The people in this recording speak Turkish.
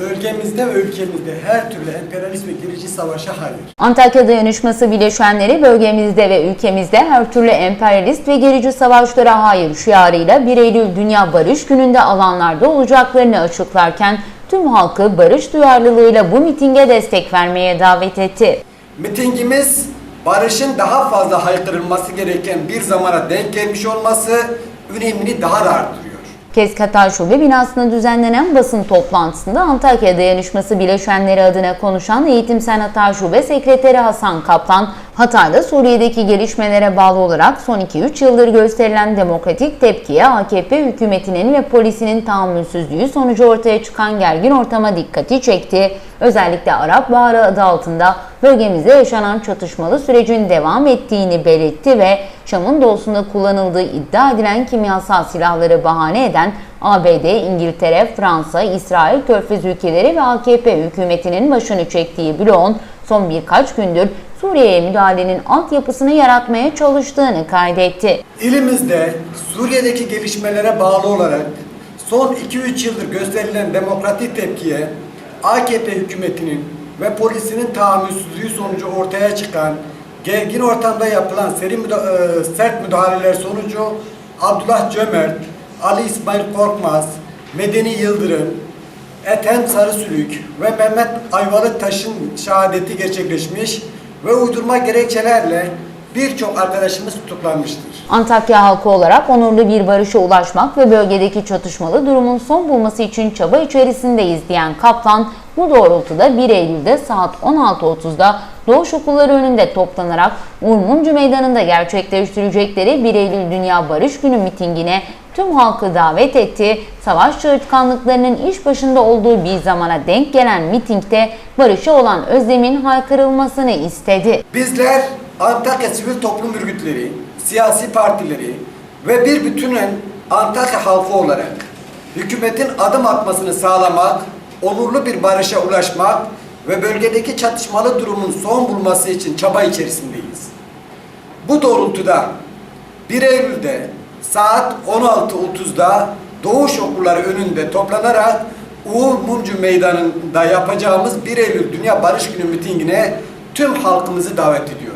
bölgemizde ve ülkemizde her türlü emperyalist ve gerici savaşa hayır. Antakya Dayanışması bileşenleri bölgemizde ve ülkemizde her türlü emperyalist ve gerici savaşlara hayır şiarıyla 1 Eylül Dünya Barış Günü'nde alanlarda olacaklarını açıklarken tüm halkı barış duyarlılığıyla bu mitinge destek vermeye davet etti. Mitingimiz barışın daha fazla haykırılması gereken bir zamana denk gelmiş olması önemini daha da arttırıyor. Kezkatar Şube binasında düzenlenen basın toplantısında Antakya Dayanışması bileşenleri adına konuşan Eğitim Senatör Şube Sekreteri Hasan Kaplan, Hatay'da Suriye'deki gelişmelere bağlı olarak son 2-3 yıldır gösterilen demokratik tepkiye AKP hükümetinin ve polisinin tahammülsüzlüğü sonucu ortaya çıkan gergin ortama dikkati çekti. Özellikle Arap Baharı adı altında bölgemizde yaşanan çatışmalı sürecin devam ettiğini belirtti ve Şam'ın doğusunda kullanıldığı iddia edilen kimyasal silahları bahane eden ABD, İngiltere, Fransa, İsrail, Körfez ülkeleri ve AKP hükümetinin başını çektiği bloğun son birkaç gündür Suriye'ye müdahalenin altyapısını yaratmaya çalıştığını kaydetti. İlimizde Suriye'deki gelişmelere bağlı olarak son 2-3 yıldır gösterilen demokratik tepkiye AKP hükümetinin ve polisinin tahammülsüzlüğü sonucu ortaya çıkan gergin ortamda yapılan seri müda- e, sert müdahaleler sonucu Abdullah Cömert, Ali İsmail Korkmaz, Medeni Yıldırım, Ethem Sarısülük ve Mehmet Ayvalıktaş'ın şehadeti gerçekleşmiş ve uydurma gerekçelerle birçok arkadaşımız tutuklanmıştır. Antakya halkı olarak onurlu bir barışa ulaşmak ve bölgedeki çatışmalı durumun son bulması için çaba içerisindeyiz diyen Kaplan, bu doğrultuda 1 Eylül'de saat 16.30'da Doğuş Okulları önünde toplanarak Uğur Mumcu Meydanı'nda gerçekleştirecekleri 1 Eylül Dünya Barış Günü mitingine tüm halkı davet etti. Savaş çığırtkanlıklarının iş başında olduğu bir zamana denk gelen mitingde barışa olan özlemin haykırılmasını istedi. Bizler Antakya sivil toplum örgütleri, siyasi partileri ve bir bütünen Antakya halkı olarak hükümetin adım atmasını sağlamak, onurlu bir barışa ulaşmak ve bölgedeki çatışmalı durumun son bulması için çaba içerisindeyiz. Bu doğrultuda 1 Eylül'de saat 16.30'da Doğuş Okulları önünde toplanarak Uğur Mumcu Meydanı'nda yapacağımız 1 Eylül Dünya Barış Günü mitingine tüm halkımızı davet ediyoruz.